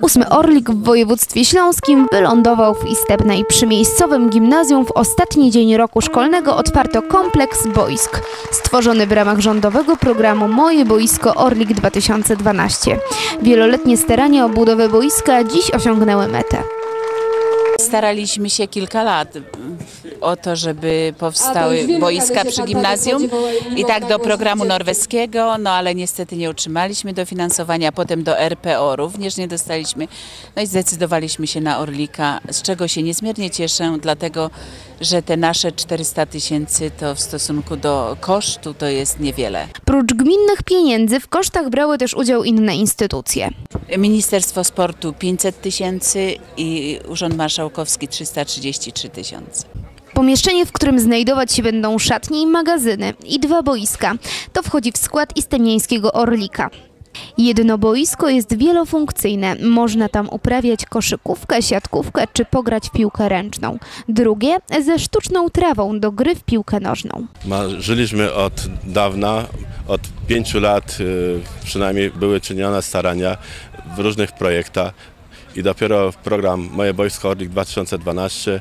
Ósmy Orlik w województwie śląskim wylądował w Istebnej. Przy miejscowym gimnazjum w ostatni dzień roku szkolnego otwarto kompleks boisk, stworzony w ramach rządowego programu Moje Boisko Orlik 2012. Wieloletnie starania o budowę boiska dziś osiągnęły metę. Staraliśmy się kilka lat o to, żeby powstały boiska przy gimnazjum i tak do programu norweskiego, no ale niestety nie otrzymaliśmy dofinansowania, potem do RPO również nie dostaliśmy, no i zdecydowaliśmy się na Orlika, z czego się niezmiernie cieszę, dlatego że te nasze 400 tysięcy to w stosunku do kosztu to jest niewiele. Prócz gminnych pieniędzy w kosztach brały też udział inne instytucje. Ministerstwo Sportu 500 tysięcy i Urząd Marszałkowski 333 tysiące. Pomieszczenie, w którym znajdować się będą szatnie i magazyny i dwa boiska, to wchodzi w skład istemiańskiego Orlika. Jedno boisko jest wielofunkcyjne. Można tam uprawiać koszykówkę, siatkówkę czy pograć w piłkę ręczną. Drugie ze sztuczną trawą do gry w piłkę nożną. Marzyliśmy od dawna, od pięciu lat y, przynajmniej były czynione starania w różnych projektach i dopiero program Moje Boisko Orlik 2012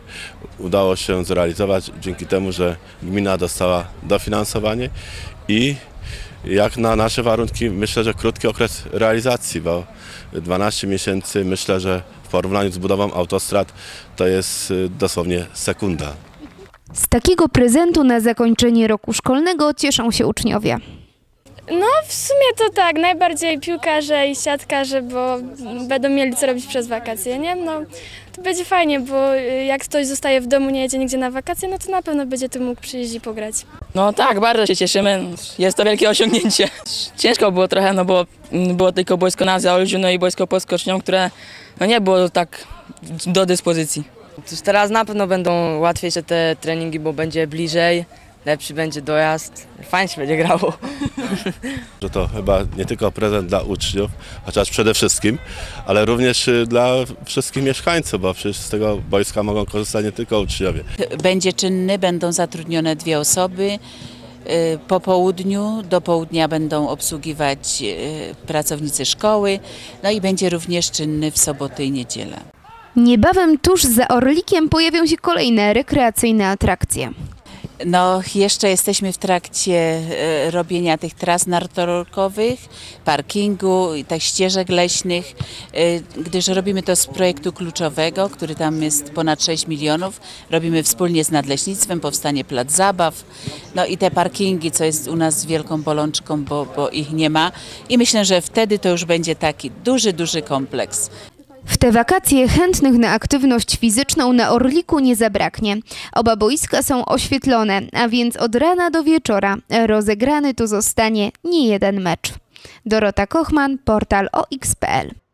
udało się zrealizować dzięki temu, że gmina dostała dofinansowanie i jak na nasze warunki myślę, że krótki okres realizacji, bo 12 miesięcy myślę, że w porównaniu z budową autostrad to jest y, dosłownie sekunda. Z takiego prezentu na zakończenie roku szkolnego cieszą się uczniowie. No w sumie to tak, najbardziej piłkarze i siatkarze, bo będą mieli co robić przez wakacje, nie? No to będzie fajnie, bo y, jak ktoś zostaje w domu, nie jedzie nigdzie na wakacje, no to na pewno będzie tu mógł przyjść i pograć. No tak, bardzo się cieszymy. Jest to wielkie osiągnięcie. Ciężko było trochę, no bo mm, było tylko boisko na Zaolziu, no i boisko pod Skocznią, które no nie było tak do dyspozycji. Już teraz na pewno będą łatwiejsze te treningi, bo będzie bliżej, lepszy będzie dojazd, fajnie się będzie grało. Że to chyba nie tylko prezent dla uczniów, chociaż przede wszystkim, ale również y, dla wszystkich mieszkańców, bo przecież z tego boiska mogą korzystać nie tylko uczniowie. Będzie czynny, będą zatrudnione dwie osoby. Y, Po południu, do południa będą obsługiwać y, pracownicy szkoły, no i będzie również czynny w soboty i niedzielę. Niebawem tuż za Orlikiem pojawią się kolejne rekreacyjne atrakcje. No, jeszcze jesteśmy w trakcie e, robienia tych tras nartorolkowych, parkingu i tak ścieżek leśnych, e, gdyż robimy to z projektu kluczowego, który tam jest ponad 6 milionów. Robimy wspólnie z Nadleśnictwem, powstanie plac zabaw, no i te parkingi, co jest u nas wielką bolączką, bo, bo ich nie ma. I myślę, że wtedy to już będzie taki duży, duży kompleks. W te wakacje chętnych na aktywność fizyczną na Orliku nie zabraknie. Oba boiska są oświetlone, a więc od rana do wieczora rozegrany tu zostanie nie jeden mecz. Dorota Kochman, portal OX.pl